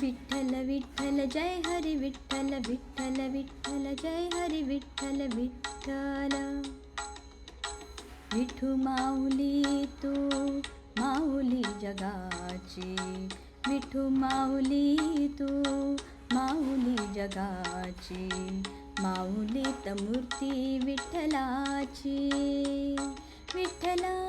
विठ्ठल विठ्ठल जय हरी विठ्ठल विठ्ठल विठ्ठल जय हरी विठ्ठल विठ्ठल. विठू माऊली तू माऊली जगाची. विठू माऊली तू माऊली जगाची. माऊली त मूर्ती विठ्ठलाची. विठ्ठला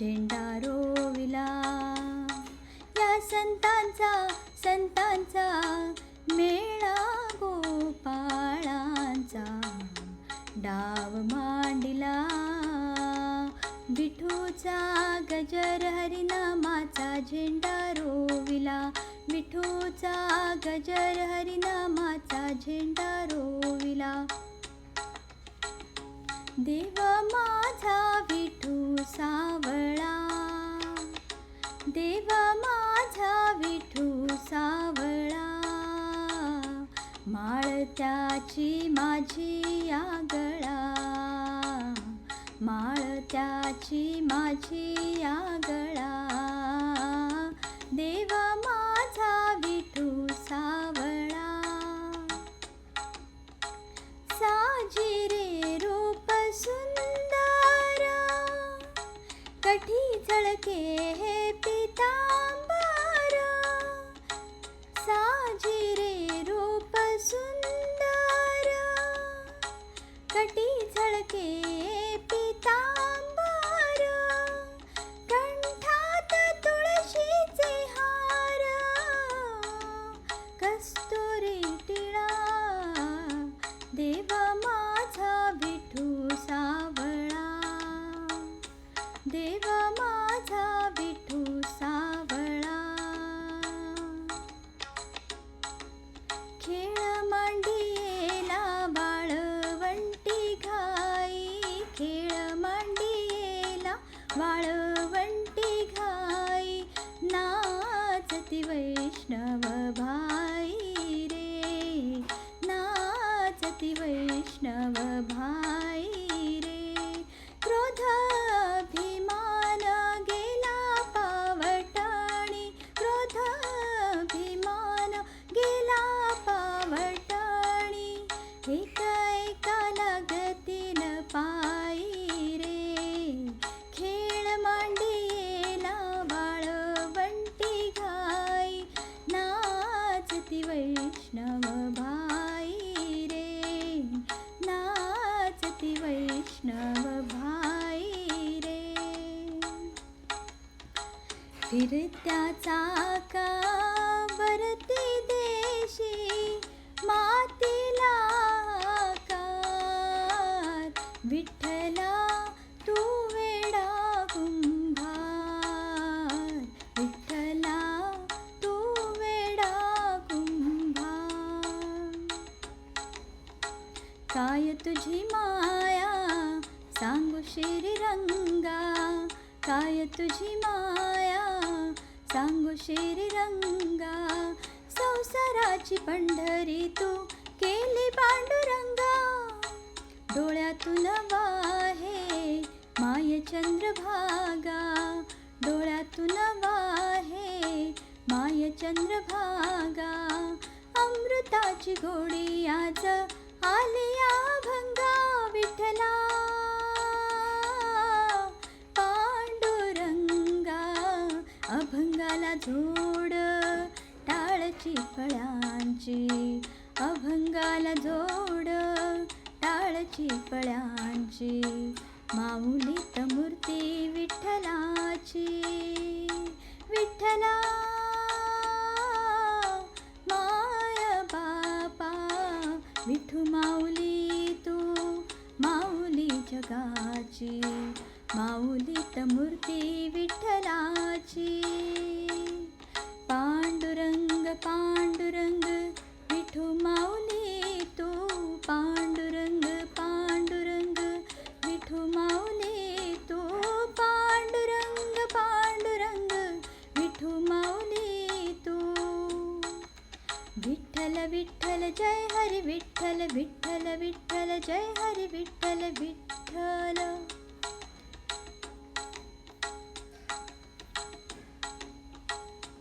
झेंडा रोविला या संतांचा संतांचा मेळा गोपाळांचा. डाव मांडिला. विठूचा गजर हरिनामाचा झेंडा रोविला विठूचा गजर हरिनामाचा झेंडा रोविला देव माझा विठू सावळा. देव माझा विठू सावळा. माळत्याची माझी आगळा. माळत्याची माझी आगळा. देव मा झळके हे पितांबर साजी रे रूप सुंदर कटी झळके पितांबर कंठात तुळशीचे हार कस्तुरी टिळा देवा माझा विठू सावळा देवा मा विठू सा फिरत्याचा वरती देशी मातीला कार विठ्ठला तू वेडा कुंभार. विठ्ठला तू वेडा कुंभार. काय तुझी माया? सांगू श्रीरंगा. काय तुझी माया? सांगू श्रीरंगा संसाराची पंढरी तू केली पांडुरंगा. डोळ्यातून वाहे माय चंद्रभागा डोळ्यातून वाहे माय चंद्रभागा. अमृताची गोडी आज आली आभ अभंगाला जोड टाळची फळांची अभंगाला जोड टाळची फळांची माऊलीत मूर्ती विठ्ठलाची विठ्ठला माय बापा विठू माऊली तू माऊली जगाची माऊलीत मूर्ती विठ्ठलाची. पांडुरंग विठू माऊली तू पांडुरंग पांडुरंग विठू माऊली तू पांडुरंग पांडुरंग विठू माऊली तू। विठ्ठल विठ्ठल जय हरी विठ्ठल विठ्ठल विठ्ठल जय हरी विठ्ठल विठ्ठल।